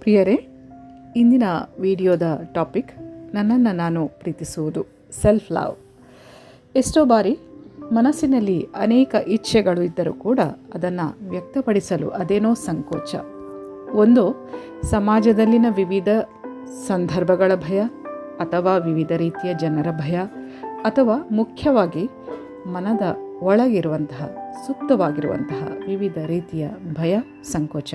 ಪ್ರಿಯರೇ, ಇಂದಿನ ವಿಡಿಯೋದ ಟಾಪಿಕ್ ನನ್ನನ್ನು ನಾನು ಪ್ರೀತಿಸುವುದು ಸೆಲ್ಫ್ ಲವ್ ಎಷ್ಟೋ ಬಾರಿ ಮನಸ್ಸಿನಲ್ಲಿ ಅನೇಕ ಇಚ್ಛೆಗಳು ಇದ್ದರೂ ಕೂಡ ಅದನ್ನು ವ್ಯಕ್ತಪಡಿಸಲು ಅದೇನೋ ಸಂಕೋಚ. ಒಂದು, ಸಮಾಜದಲ್ಲಿನ ವಿವಿಧ ಸಂದರ್ಭಗಳ ಭಯ ಅಥವಾ ವಿವಿಧ ರೀತಿಯ ಜನರ ಭಯ ಅಥವಾ ಮುಖ್ಯವಾಗಿ ಮನದ ಒಳಗಿರುವಂತಹ, ಸುಪ್ತವಾಗಿರುವಂತಹ ವಿವಿಧ ರೀತಿಯ ಭಯ, ಸಂಕೋಚ.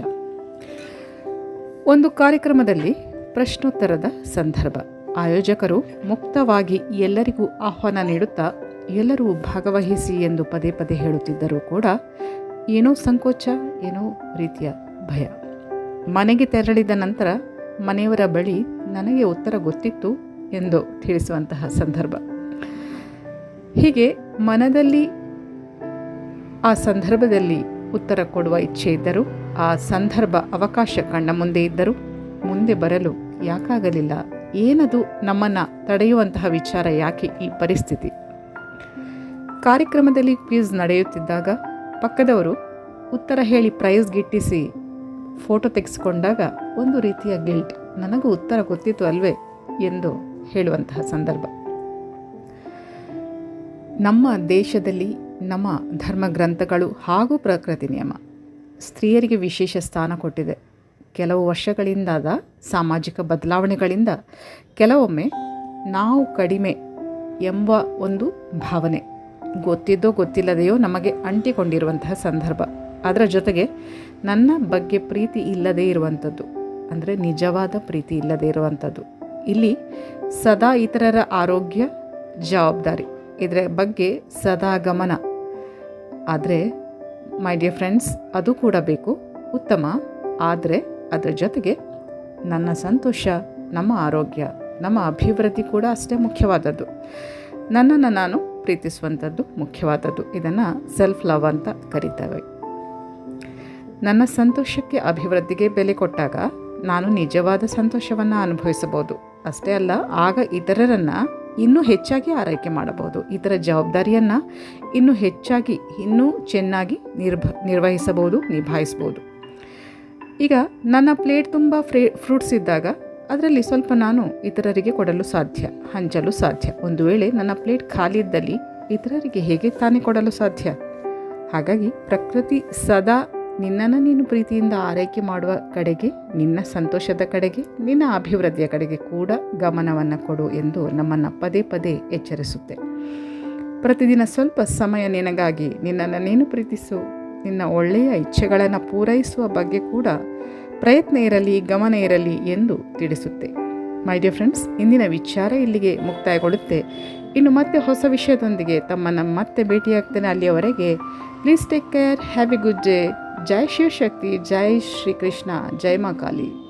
ಒಂದು ಕಾರ್ಯಕ್ರಮದಲ್ಲಿ ಪ್ರಶ್ನೋತ್ತರದ ಸಂದರ್ಭ. ಆಯೋಜಕರು ಮುಕ್ತವಾಗಿ ಎಲ್ಲರಿಗೂ ಆಹ್ವಾನ ನೀಡುತ್ತಾ ಎಲ್ಲರೂ ಭಾಗವಹಿಸಿ ಎಂದು ಪದೇ ಪದೇ ಹೇಳುತ್ತಿದ್ದರೂ ಕೂಡ ಏನೋ ಸಂಕೋಚ, ಏನೋ ರೀತಿಯ ಭಯ. ಮನೆಗೆ ತೆರಳಿದ ನಂತರ ಮನೆಯವರ ಬಳಿ ನನಗೆ ಉತ್ತರ ಗೊತ್ತಿತ್ತು ಎಂದು ತಿಳಿಸುವಂತಹ ಸಂದರ್ಭ. ಹೀಗೆ ಮನದಲ್ಲಿ ಆ ಸಂದರ್ಭದಲ್ಲಿ ಉತ್ತರ ಕೊಡುವ ಇಚ್ಛೆ ಇದ್ದರೂ, ಆ ಸಂದರ್ಭ ಅವಕಾಶ ಕಣ್ಣ ಮುಂದೆ ಇದ್ದರೂ, ಮುಂದೆ ಬರಲು ಯಾಕಾಗಲಿಲ್ಲ? ಏನದು ನಮ್ಮನ್ನು ತಡೆಯುವಂತಹ ವಿಚಾರ ಯಾಕೆ ಈ ಪರಿಸ್ಥಿತಿ? ಕಾರ್ಯಕ್ರಮದಲ್ಲಿ ಕ್ವಿಜ್ ನಡೆಯುತ್ತಿದ್ದಾಗ ಪಕ್ಕದವರು ಉತ್ತರ ಹೇಳಿ ಪ್ರೈಸ್ ಗಿಟ್ಟಿಸಿ ಫೋಟೋ ತೆಗೆಸಿಕೊಂಡಾಗ ಒಂದು ರೀತಿಯ ಗಿಲ್ಟ್, ನನಗೂ ಉತ್ತರ ಗೊತ್ತಿತ್ತು ಅಲ್ವೇ ಎಂದು ಹೇಳುವಂತಹ ಸಂದರ್ಭ. ನಮ್ಮ ದೇಶದಲ್ಲಿ ನಮ್ಮ ಧರ್ಮ ಗ್ರಂಥಗಳು ಹಾಗೂ ಪ್ರಕೃತಿ ನಿಯಮ ಸ್ತ್ರೀಯರಿಗೆ ವಿಶೇಷ ಸ್ಥಾನ ಕೊಟ್ಟಿದೆ. ಕೆಲವು ವರ್ಷಗಳಿಂದಾದ ಸಾಮಾಜಿಕ ಬದಲಾವಣೆಗಳಿಂದ ಕೆಲವೊಮ್ಮೆ ನಾವು ಕಡಿಮೆ ಎಂಬ ಒಂದು ಭಾವನೆ ಗೊತ್ತಿದ್ದೋ ಗೊತ್ತಿಲ್ಲದೆಯೋ ನಮಗೆ ಅಂಟಿಕೊಂಡಿರುವಂತಹ ಸಂದರ್ಭ. ಅದರ ಜೊತೆಗೆ ನನ್ನ ಬಗ್ಗೆ ಪ್ರೀತಿ ಇಲ್ಲದೇ ಇರುವಂಥದ್ದು, ಅಂದರೆ ನಿಜವಾದ ಪ್ರೀತಿ ಇಲ್ಲದೇ ಇರುವಂಥದ್ದು. ಇಲ್ಲಿ ಸದಾ ಇತರರ ಆರೋಗ್ಯ ಜವಾಬ್ದಾರಿ. ಇದರ ಬಗ್ಗೆ ಸದಾ ಗಮನ. ಆದರೆ ಮೈ ಡಿಯರ್ ಫ್ರೆಂಡ್ಸ್ ಅದು ಕೂಡ ಬೇಕು. ಉತ್ತಮ. ಆದರೆ, ಅದರ ಜೊತೆಗೆ ನನ್ನ ಸಂತೋಷ, ನಮ್ಮ ಆರೋಗ್ಯ, ನಮ್ಮ ಅಭಿವೃದ್ಧಿ ಕೂಡ ಅಷ್ಟೇ ಮುಖ್ಯವಾದದ್ದು. ನನ್ನನ್ನು ನಾನು ಪ್ರೀತಿಸುವಂಥದ್ದು ಮುಖ್ಯವಾದದ್ದು. ಇದನ್ನು ಸೆಲ್ಫ್ ಲವ್ ಅಂತ ಕರೀತೇವೆ. ನನ್ನ ಸಂತೋಷಕ್ಕೆ ಅಭಿವೃದ್ಧಿಗೆ ಬೆಲೆ ಕೊಟ್ಟಾಗ ನಾನು ನಿಜವಾದ ಸಂತೋಷವನ್ನು ಅನುಭವಿಸಬಹುದು. ಅಷ್ಟೇ ಅಲ್ಲ, ಆಗ ಇತರರನ್ನು ಇನ್ನೂ ಹೆಚ್ಚಾಗಿ ಆರೈಕೆ ಮಾಡಬಹುದು. ಇದರ ಜವಾಬ್ದಾರಿಯನ್ನು ಇನ್ನೂ ಹೆಚ್ಚಾಗಿ, ಇನ್ನೂ ಚೆನ್ನಾಗಿ ನಿರ್ಭ, ನಿರ್ವಹಿಸಬಹುದು ನಿಭಾಯಿಸ್ಬೋದು ಈಗ ನನ್ನ ಪ್ಲೇಟ್ ತುಂಬ ಫ್ರೇ, ಫ್ರೂಟ್ಸ್ ಇದ್ದಾಗ ಅದರಲ್ಲಿ ಸ್ವಲ್ಪ ನಾನು ಇತರರಿಗೆ ಕೊಡಲು ಸಾಧ್ಯ, ಹಂಚಲು ಸಾಧ್ಯ. ಒಂದು ವೇಳೆ ನನ್ನ ಪ್ಲೇಟ್ ಖಾಲಿ ಇದ್ದಲ್ಲಿ ಇತರರಿಗೆ ಹೇಗೆ ತಾನೇ ಕೊಡಲು ಸಾಧ್ಯ? ಹಾಗಾಗಿ ಪ್ರಕೃತಿ ಸದಾ ನಿನ್ನನ್ನು ನೀನು ಪ್ರೀತಿಯಿಂದ ಆರೈಕೆ ಮಾಡುವ ಕಡೆಗೆ, ನಿನ್ನ ಸಂತೋಷದ ಕಡೆಗೆ, ನಿನ್ನ ಅಭಿವೃದ್ಧಿಯ ಕಡೆಗೆ ಕೂಡ ಗಮನವನ್ನು ಕೊಡು ಎಂದು ನಮ್ಮನ್ನು ಪದೇ ಪದೇ ಎಚ್ಚರಿಸುತ್ತೆ. ಪ್ರತಿದಿನ ಸ್ವಲ್ಪ ಸಮಯ ನಿನಗಾಗಿ ನಿನ್ನನ್ನು ನೀನು ಪ್ರೀತಿಸು, ನಿನ್ನ ಒಳ್ಳೆಯ ಇಚ್ಛೆಗಳನ್ನು ಪೂರೈಸುವ ಬಗ್ಗೆ ಕೂಡ ಪ್ರಯತ್ನ ಇರಲಿ, ಗಮನ ಇರಲಿ ಎಂದು ತಿಳಿಸುತ್ತೆ. ಮೈ ಡಿಯರ್ ಫ್ರೆಂಡ್ಸ್ ಇಂದಿನ ವಿಚಾರ ಇಲ್ಲಿಗೆ ಮುಕ್ತಾಯಗೊಳ್ಳುತ್ತೆ. ಇನ್ನು ಮತ್ತೆ ಹೊಸ ವಿಷಯದೊಂದಿಗೆ ತಮ್ಮನ್ನು ಮತ್ತೆ ಭೇಟಿಯಾಗ್ತೇನೆ ಅಲ್ಲಿಯವರೆಗೆ. Please take care have a good day Jai Shiv Shakti जय श्री कृष्णा जय माँ काली।